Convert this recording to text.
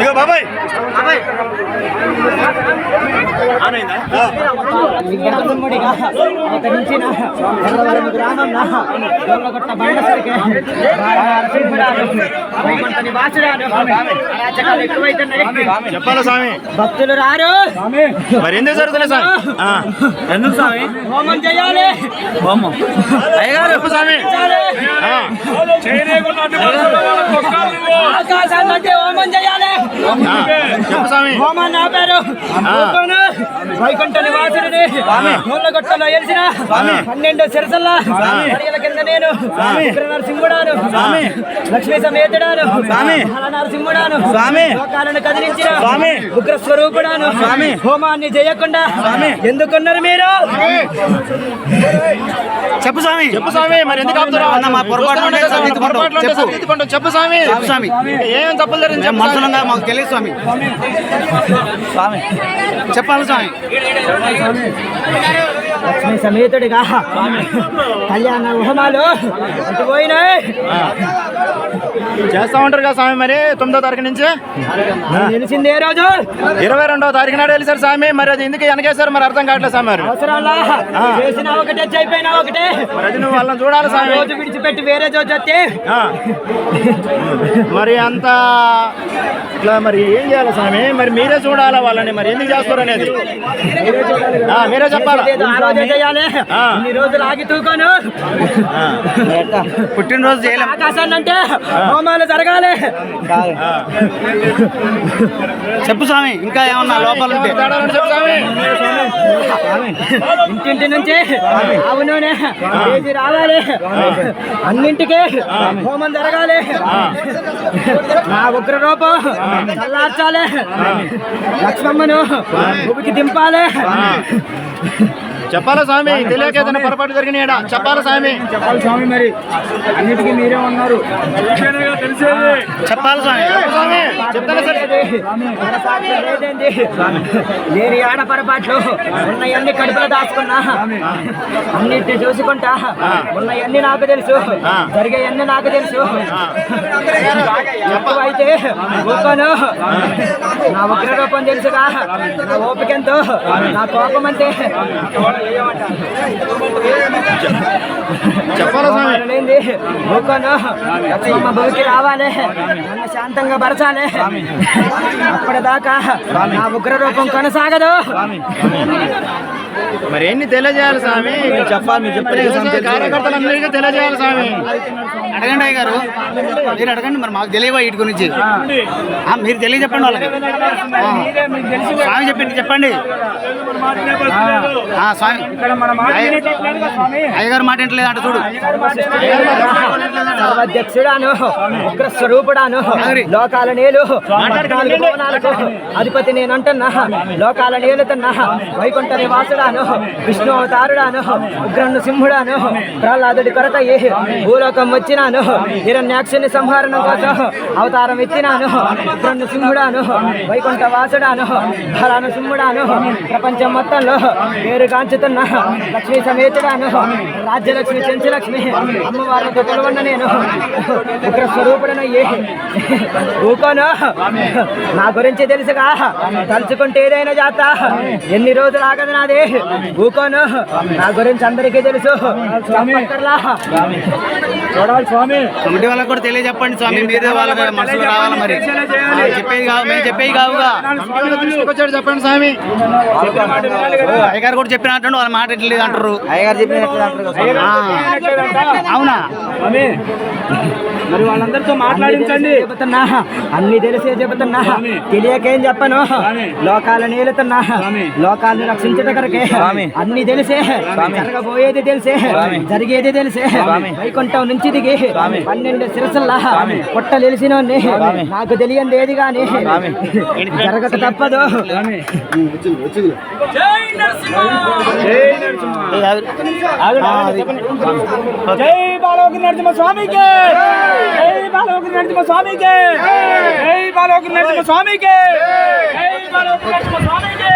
ఇగో బాబాయ్. చెప్పాలా స్వామి? భక్తులు రారు మరి ఎందుకు జరుగుతున్నాయి స్వామి. ఆ. ఎందుకు స్వామి? హోమం చేయాలి. బొమ్మ అయ్యగారు చెప్పు స్వామి. ఆ. చేయాలి ఊరుకోను. వైకుంఠ నివాసుడిని. ఎలిసిన పన్నెండు సిరసల్లా కింద నేను నరసింహుడాను లక్ష్మీ సమేతుడాను. నరసింహుడాను లోకాలను కదిలించిన ఉగ్ర స్వరూపుడాను హోమాన్ని చేయకుండా ఎందుకున్నారు మీరు? చెప్పు స్వామి. చెప్పు స్వామి మరి ఎందుకు ఆపుతున్నావు అన్న, మా ఉంటే చెప్పు. చెప్పు. స్వామి. చెప్పు స్వామి. ఏం తప్పులు. మనుషులంగా మాకు తెలియదు స్వామి. స్వామి. చెప్పాలి స్వామి. లక్ష్మీ సమేతుడిగా కళ్యాణ హోమాలు అటు పోయినాయి చేస్తా ఉంటారు కదా స్వామి మరి? తొమ్మిదో తారీఖు నుంచి? నేను తెలిసింది ఏ రోజు. ఇరవై రెండో తారీఖు నాడు వెళ్ళారు స్వామి. మరి అది ఎందుకు వెనకేశారు? మరి అర్థం కావట్లేదు స్వామి మరి. చేసిన ఒకటే అది నువ్వు వాళ్ళని చూడాలి స్వామి. రోజు విడిచిపెట్టి వేరే రోజు వస్తే. మరి అంత ఇట్లా మరి ఏం చేయాలి స్వామి? మరి మీరే చూడాలా వాళ్ళని? మరి ఎందుకు చేస్తారు అనేది? మీరే చెప్పాలా. పుట్టినరోజు చేయలేం. ఆకాశాన్ని అంటే హోమాలు జరగాలి. చెప్పు స్వామి ఇంకా ఏమన్నా లోపాలు ఉంటే. ఇంటింటి నుంచి కేజీ రావాలి. అన్నింటికి హోమం జరగాలి. నా ఉగ్ర రూపం చల్లార్చాలి. లక్ష్మమ్మను భూమికి దింపాలి. చెప్పాలా స్వామి? తెలియక ఏదైనా పొరపాటు జరిగినాయడా చెప్పాలా స్వామి? చెప్పాలి స్వామి మరి. అన్నిటికీ మీరే ఉన్నారు. చెప్పాలి స్వామి? స్వామి? చెప్తాను సరే. లేని ఆడ పొరపాట్లు. ఉన్నయన్ని కడుపులో దాచుకున్నా. అన్నిటిని చూసుకుంటా. ఉన్నయన్ని నాకు తెలుసు. జరిగేయన్ని నాకు తెలుసు. అయితే ఊరుకోను నా ఉగ్ర రూపం తెలుసుగా. నా ఓపిక ఎంతో. నా కోపం అంతే. చెప్పాలా స్వామి? లక్ష్మమ్మ భూమికి రావాలి. నన్ను శాంతంగా పరచాలి. అప్పటిదాకా నా ఉగ్ర రూపం కొనసాగదు మరి ఎన్ని తెలియజేయాలి స్వామి? చెప్పాలి మీరు. కార్యకర్తలందరికీ తెలియజేయాలి. స్వామి. అడగండి అయ్య గారు. మీరు అడగండి మరి మాకు తెలియవా వీటి గురించి? ఆ, మీరు తెలియ చెప్పండి వాళ్ళకి. స్వామి చెప్పండి చెప్పండి. ఆ, స్వామి. అయ్య- అయ్యగారు మాట ఏంటలేదు అంట చూడు. సర్వాధ్యక్షుడాను ఉగ్ర స్వరూపుడాను లోకాల నేలు అధిపతి నేనంటున్నా లోకాల నేలుతున్నా వైకుంఠ నివాసుడాను విష్ణు అవతారుడాను ఉగ్రను సింహుడాను ప్రహ్లాదుడి కొరత ఏ భూలోకం వచ్చినాను హిరణ్యాక్షుని సంహరణం కోసం అవతారం ఎత్తినాను ఉగ్రను సింహుడాను వైకుంఠ వాసుడాను ధరాను సింహుడాను ప్రపంచం మొత్తంలో పేరుగాంచుతున్న లక్ష్మీ సమేతుడాను రాజ్యలక్ష్మి చెంచులక్ష్మి అమ్మవారితో కొలవన్న నేను ఉగ్ర స్వరూపుడనయ్యే ఊకోను. నా గురించి తెలుసుగా. తలుచుకుంటే ఏదైనా జాత. ఎన్ని రోజులు ఆగదు నాది. ఊకోను. నా గురించి అందరికీ తెలుసు. చూడాలి స్వామి. కమిటీ వాళ్ళకి కూడా తెలియజెప్పండి స్వామి. మీరే వాళ్ళ మనసులో రావాలి మరి. చెప్పేది కావు మేము చెప్పేది కావుగా. చెప్పండి స్వామి. అయ్యగారు కూడా చెప్పినట్టు వాళ్ళ మాట ఎట్లేదు అంటారు అయ్యగారు చెప్పినట్టు ఆ, అవునా? మరి వాళ్ళందరితో మాట్లాడించండి. చెబుతున్నా. అన్ని తెలిసే చెబుతున్నా. తెలియకేం చెప్పను. లోకాల నేలుతున్నా. లోకాలను రక్షించట కొరకే. అన్ని తెలిసే. జరగబోయేది తెలిసే. జరిగేది తెలిసే. వైకుంఠం నుంచి దిగి పన్నెండు శిరసల్లా పొట్ట తెలిసిన నాకు తెలియంది ఏది గాని జరగక తప్పదు. జై బాలోకి నరసింహ. స్వామికి. జై బాలోకి నరసింహ స్వామికి జై బాలోకి నరసింహ స్వామికి జై బాలోకి నరసింహ స్వామికి